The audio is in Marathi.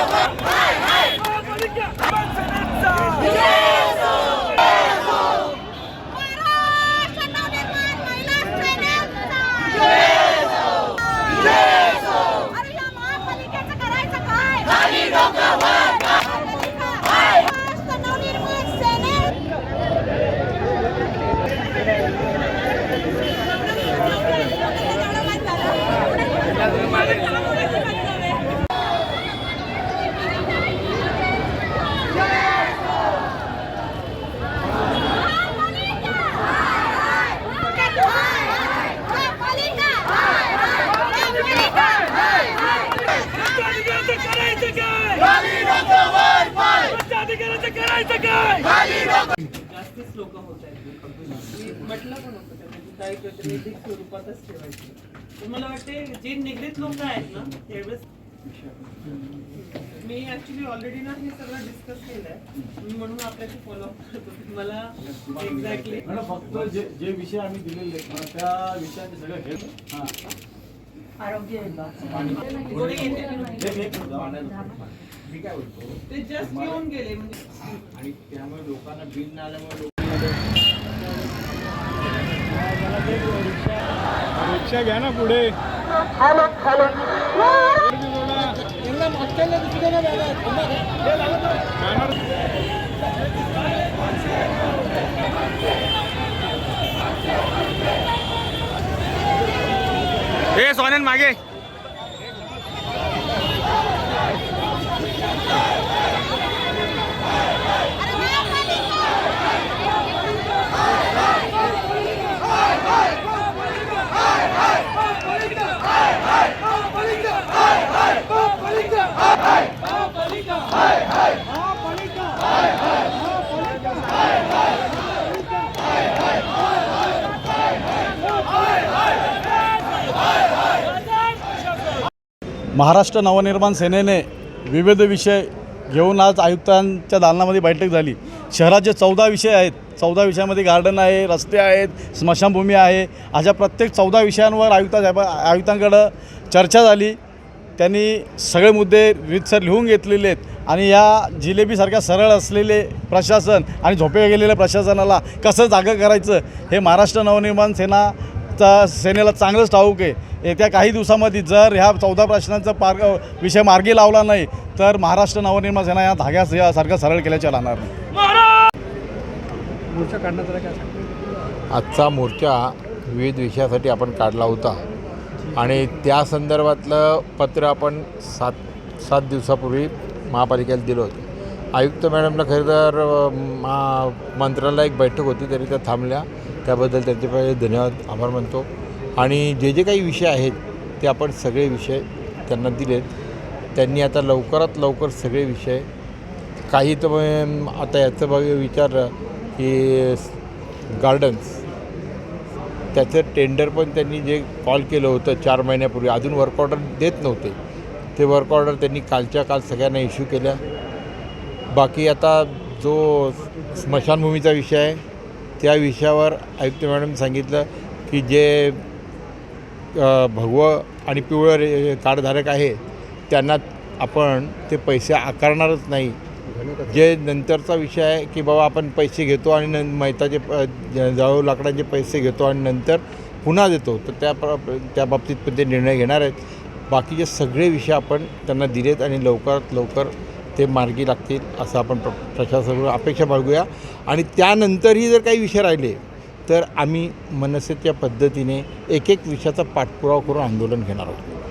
महापालिका! सेनेचा! महाराष्ट्र नवनिर्माण महिला सेनेचा अरे या महापालिकेचं करायचं काय महापालिका महाराष्ट्र नवनिर्माण सेने अधिकाऱ्यांचं करायचं काय? अधिकाऱ्यांचं करायचं काय? जास्तीच लोक होत आहेत म्हटलं पण होतं काही प्रतिनिधिक स्वरूपातच ठेवायचं. तर मला वाटते जे निगडीत लोक आहेत ना त्यावेळेस मी ऍक्च्युली ऑलरेडी ना हे सगळं डिस्कस केलंय. मी म्हणून आपल्याशी फॉलोअप करतो. मला एक्झॅक्टली फक्त जे जे विषय आम्ही दिलेले आहेत ना त्या विषयाचे सगळं हे. हां येते? एक- एक मुद्दा मांडायला. मी काय बोलतो? ते जस्ट येऊन गेले म्हणजे. आणि त्यामुळे लोकांना बिल नाही आल्यामुळे रिक्षा घ्या ना पुढे. ए सोनेन मागे. महाराष्ट्र नवनिर्माण सेनेने विविध विषय घेऊन आज आयुक्तांच्या दालनामध्ये बैठक झाली. शहरात जे चौदा विषय आहेत चौदा विषयामध्ये गार्डन आहे रस्ते आहेत स्मशानभूमी आहे अशा प्रत्येक चौदा विषयांवर आयुक्ता साहेब आयुक्तांकडं चर्चा झाली. त्यांनी सगळे मुद्दे रीतसर लिहून घेतलेले आहेत आणि या जिलेबीसारख्या सरळ असलेले प्रशासन आणि झोपे गेलेल्या प्रशासनाला कसं जागं करायचं हे महाराष्ट्र नवनिर्माण सेना सेनाचा सेनेला चांगलंच ठाऊक आहे. येत्या काही दिवसामध्ये जर ह्या चौदा प्रश्नांचा पार विषय मार्गी लावला नाही तर महाराष्ट्र नवनिर्माण सेना या धाग्यास यासारखं सरळ केल्याच्या राहणार नाही. आजचा मोर्चा विविध विषयासाठी आपण काढला होता. आणि त्या संदर्भातलं पत्र आपण सात सात दिवसापूर्वी महापालिकेला दिलं होतं. आयुक्त मॅडमला खरं तर अ, मा मंत्र्याला एक बैठक होती तरी त्या थांबल्या. त्याबद्दल त्यांचे पहिले धन्यवाद आभार मानतो. आणि जे जे काही विषय आहेत ते आपण सगळे विषय त्यांना दिलेत. त्यांनी आता लवकरात लवकर सगळे विषय काही तर मग आता याचं बघ विचारलं की गार्डन्स त्याचं टेंडर पण त्यांनी जे कॉल केलं होतं चार महिन्यापूर्वी अजून वर्क ऑर्डर देत नव्हते. ते वर्क ऑर्डर त्यांनी कालच्या काल सगळ्यांना इश्यू केल्या. बाकी आता जो स्मशानभूमीचा विषय आहे त्या विषयावर आयुक्त मॅडम सांगितलं की जे भगवं आणि पिवळं रे कार्डधारक आहे त्यांना आपण ते पैसे आकारणारच नाही. जे नंतरचा विषय आहे की बाबा आपण पैसे घेतो आणि न मैताचे प- लाकडांचे पैसे घेतो आणि नंतर पुन्हा देतो तर त्या प्र त्या बाबतीत पण ते निर्णय घेणार आहेत. बाकीचे सगळे विषय आपण त्यांना दिलेत आणि लवकरात लवकर ते मार्गी लागतील असं आपण प्र प्रशासनाकडून अपेक्षा बाळगूया. आणि त्यानंतरही जर काही विषय राहिले तर आम्ही मनसेच्या पद्धतीने एक एक विषयाचा पाठपुरावा करून आंदोलन घेणार आहोत.